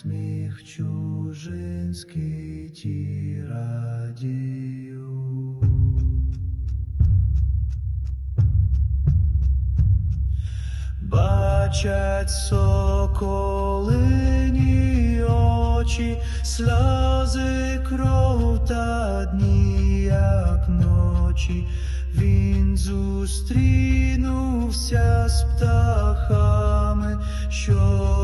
сміх чужинський ті радію. Бачать соколині очі, сльози кров та дні, як ночі. Він зустрінувся з птахами, що